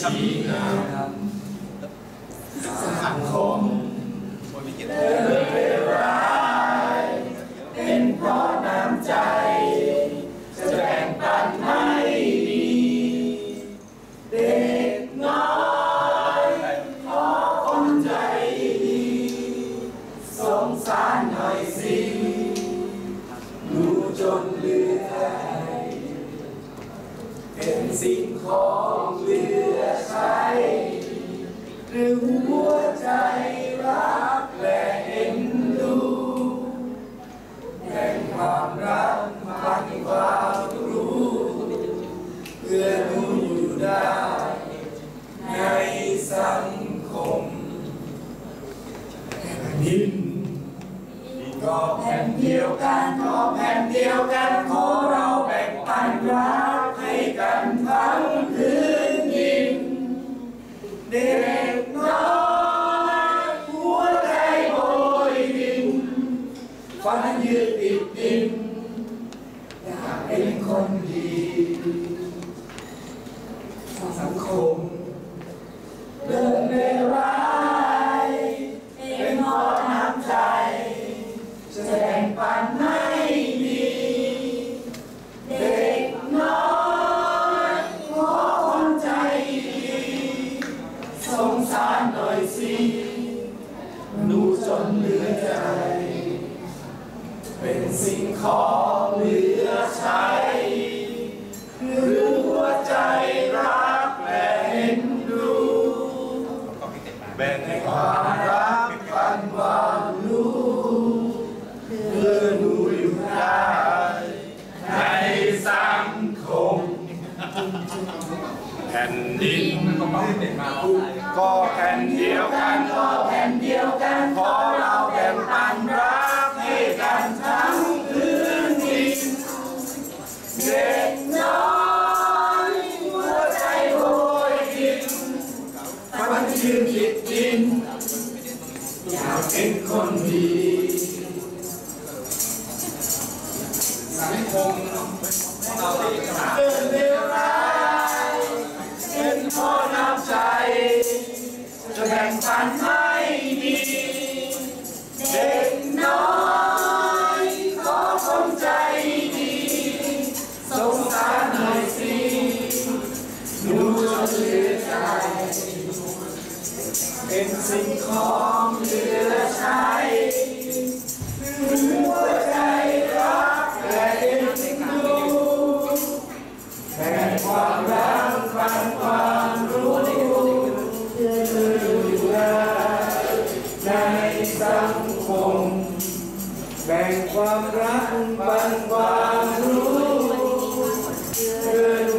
ชี้นำสังคมโปรยวิกฤตเดิน น่อยสิดูจนเลือเป็นสิ่งของเลือใช้หรือหัว แผ่นเดียวกันก็แผ่นเดียวกันขอเราแบ่งปันรักให้กันทั้งพื้นดินเด็กน้อยหัวใจโบยบินฝันยืดติดดินอยากเป็นคนดีสังคม ปันให้ดีเด็กน้อยขอคนใจดีสงสารหน่อยสิหนูจนเหลือใจ เป็นสิ่งของเหลือ ผ่นดิน ก็แผ่นเดียวกันก็แผ่นเดียวกันขอเราแบ่งปันรักให้กันทั้งพื้นดินเด็กน้อยหัวใจโบยบินฝันยืนติดดินอยากเป็นคนดีสังคมเราเดินเล แบ่งปันให้ดีเด็กน้อยขอคงใจดีสงสารหน่อยสิหนูจนเหลือใจ เป็นสิ่งของเหลือใช้หัว ความรักบันความรู้เกิน